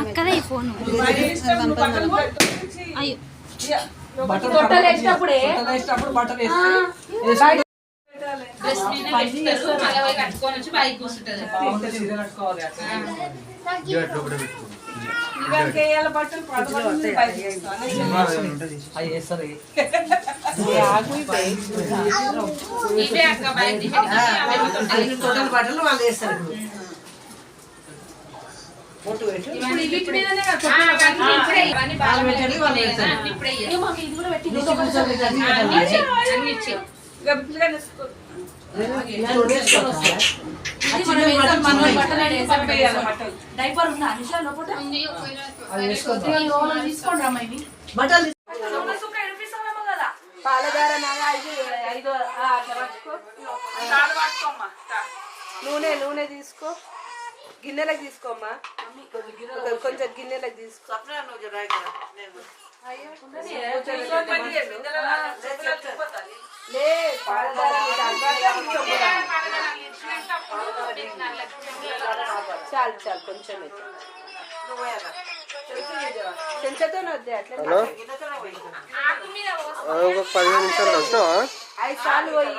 అక్కడే ఈ ఫోన్. అయ్యో. బట్టలు బట్టలు వేసినప్పుడే వేసినప్పుడు బట్టలు వేస్తే కట్టుకోవాలి అట్లా. అవి వేస్తారు టోటల్ బట్టలు వాళ్ళు వేస్తారు ఫోటో డైపర్ ఉందా? నిషా లోపల? తీసుకోండి అమ్మ ఇవి బట్టలు సుక్క ఎడిపిస్తామేమో కదా పాలదార నాగా ఐదు ఐదు ఆ, అట్లా పట్టుకో నూనె నూనె తీసుకో. గిన్నెలకు తీసుకోమ్మా ఒక- కొంచెం గిన్నెలకు తీసుకో. లే పాలదార నీకు అలవాటే కూర్చోమ్మా. చాలు చాలు కొంచెం చెంచతో వద్దే అట్లా హలో? ఆ, ఒక పదిహేను నిమిషాలు వచ్చినావా ఐదు సార్లు పోయి.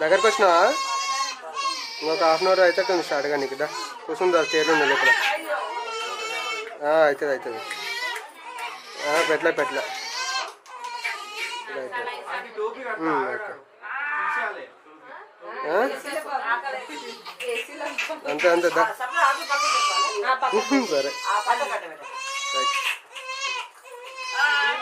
దగ్గరకు వచ్చినావా ఇంకొక హాఫ్ అన్ అవర్ అయితే కొంచెం స్టార్ట్ కానీ ఇక్కడ కూర్చుందా చైర్లు ఉంది లోపల. ఆ, అవుతుంది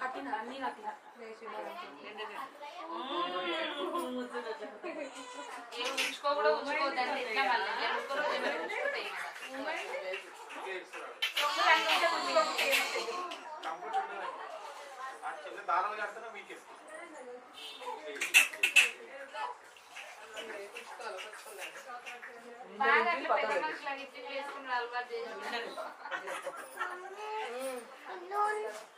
పెట్లే పెట్లే ఇది అవుతుంది. Um, okay. ఆ? అంతే అంతే దా సరే రైట్ అరే అది కింద పెట్టి ఒక పువ్వు ఇట్లా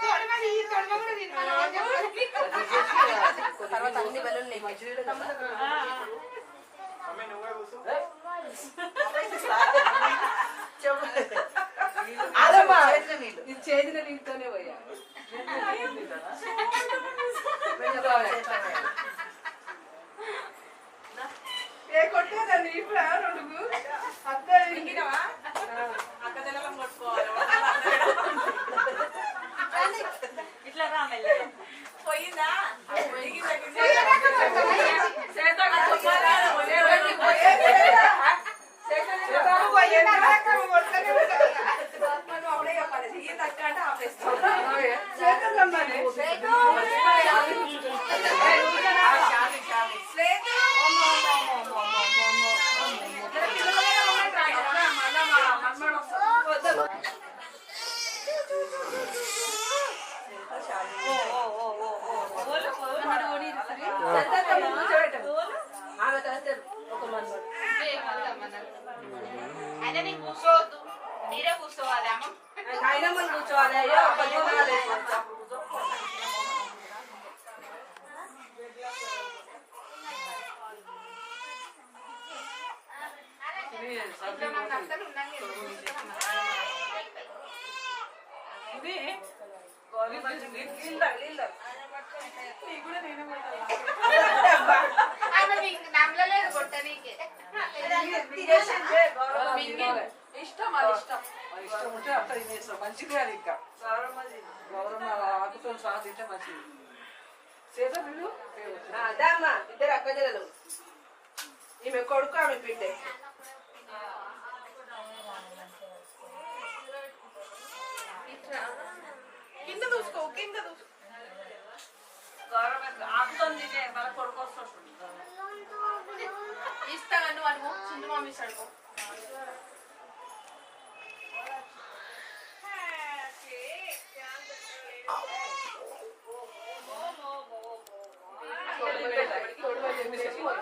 ఆమె తర్వాత ఒక మనవాడు కూర్చోవద్దు మీరే కూర్చోవాలి అమ్మ ఆయన మనం కూర్చోవాలి అయ్యో ఒక దినాలు అసలు ఉండండి ఇది గౌరీ మంచి నీళ్ళు నీళ్ళు నీకు కూడా నేనే నీకే ఇష్టం అది ఇష్టం. మరి ఇష్టం ఉంటే అట్లా తినేస్తాం. మంచిది అది ఇంకా. గౌరవం ఆకుతో తింటే మంచిది. చేత వీళ్ళు అదమ్మా ఇద్దరు అక్క జరలు ఈమె కొడుకు ఆమె బిడ్డే. కింద చూసుకో కింద చూసుకో గౌరవం తినే మన కొడుకు వస్తుంది ఇస్తాను అనుకో చిన్న మమ్మీ ఇస్తాడు స్వాతి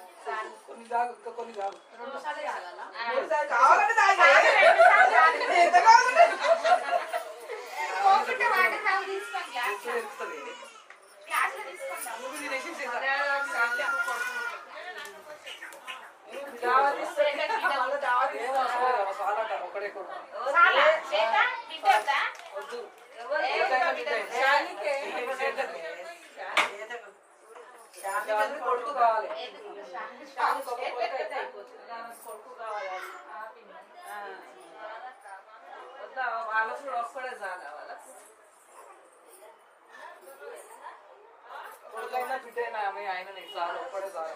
తినేసిన మొత్తం తిన్నావా చాలా కొడుకు వస్తాం మరే ఎవరికో శా- శాలి పిలుస్తారు శాలి జర కొట్టే, నవ్వులే. నవ్వులే, నవ్వులే. అంతా కట్టాక నవ్వులే మింగేసి. ఏ గడపడ చెప్పలే కొన్ని కాదు ఇంకా కొన్ని కాదు కావాలంటే తాగు. ఎంత కావాలంటే ఎప్పుడు ఎత్తుతుంది ఇది? కొడుకు కావాలి కొడుకు కావాలి. ఆ. వద్దా వాళ్ళకు కూడా ఒక్కడే చాలు వాళ్ళకు కొడుకైనా బిడ్డైనా ఆమె ఆయన నీకు చాలు ఒక్కడే చాలు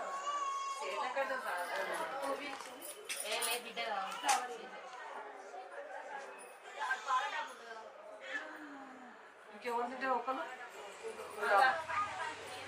చేతకంటే చాలు ఇంకెవరు తింటే ఒకరు అమ్మ ముందు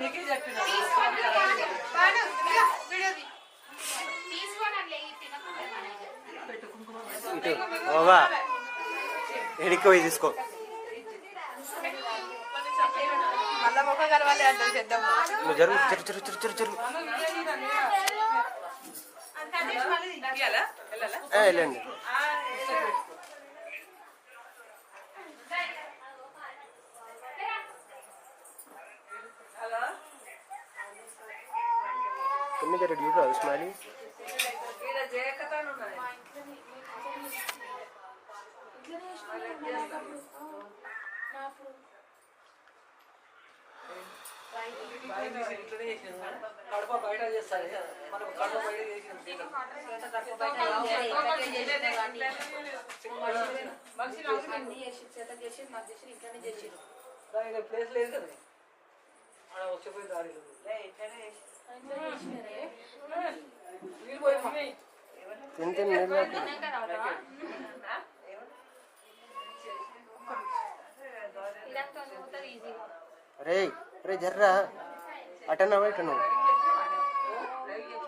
మీకే చెప్పిన ఎడికి పోయి తీసుకో. జరుగు జరు జరు జరు జరు జరుగు. ఏ, వెళ్ళండి. ఎన్ని జర డ్యూటీ రాదు స్మైలీ. ఈడ కడప బయట చేస్తారు మనకు కడప బయట చేసినాం దాని ప్లేస్ లేదు కదా ఆడ వచ్చిపోయి దారి నీళ్ళు పోయి తిని తిని నీళ్ళు తాగు. రే రే జర్రా అటన్నావా ఇటను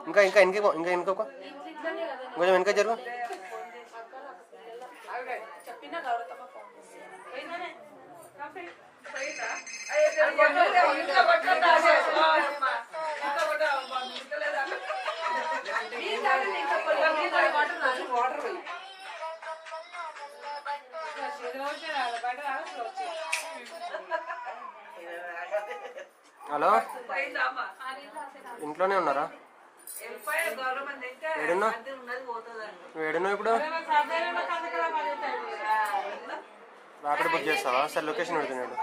ఇంకా ఇంకా ఇంకే ఇంకా ఇంకొక కొంచెం వెనక జరుగు. Water hello? ఇంట్లోనే ఉన్నారా? ఏడున్నా? నువ్వు ఏడున్నావు ఇప్పుడు? రాపిడ్ బుక్ చేస్తావా? సార్ లొకేషన్ పెడుతున్నాడు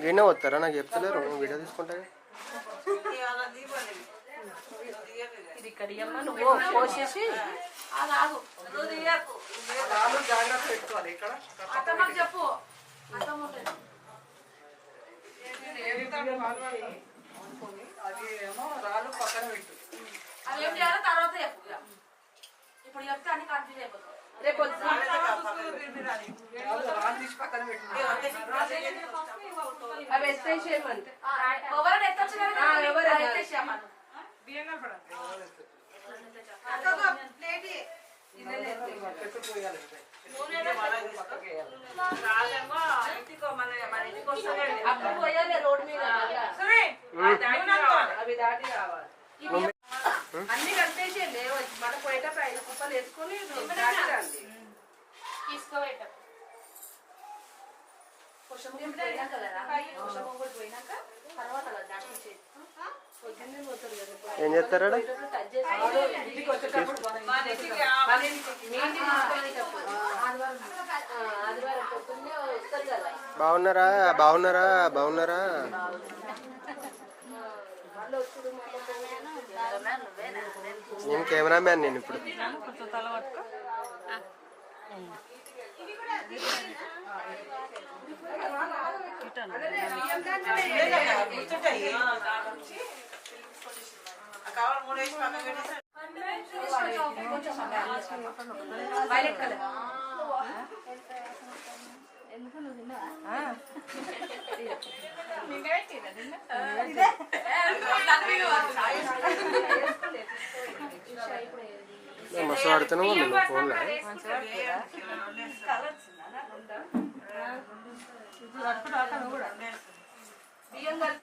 వీడినే వస్తారా నాకు చెప్తలేరు. వీడియో తీసుకుంటా ఇది ఇక్కడ నువ్వు పోసేసి జాగ్రత్త పెట్టుకోవాలి ఇక్కడ అత్తమ్మకి చెప్పు. అత్తమ్మ అది ఏమో రాళ్ళు పక్కన పెట్టు అవి ఏం చేయాలో తర్వాత చెప్పు. ఇప్పుడు చెప్తే అన్ని కన్ఫ్యూజ్ రేపు అవి ఎత్తేసేయమంటే ఎత్తచ్చు ఎత్తేసేయమను బియ్యం అన్ని కట్టేసి లేవు మన పోయేటప్పుడు ఐదు కుప్పలు వేసుకొని తీసుకోబెట్ట కొంచెం పోయినాక కదా? కొంచెం ఒకటి పోయినాక తర్వాత కదా దాటించేది ఏం చేస్తారా బాగున్నారా? బాగున్నారా? బాగున్నారా? నేను కెమెరామ్యాన్ నేను ఇప్పుడు. వైలెట్ కలర్ ఎందుకు నువ్వు తిన్నావా మస్తు ఆడుతూనే ఉంది ఫోన్లో. బియ్యం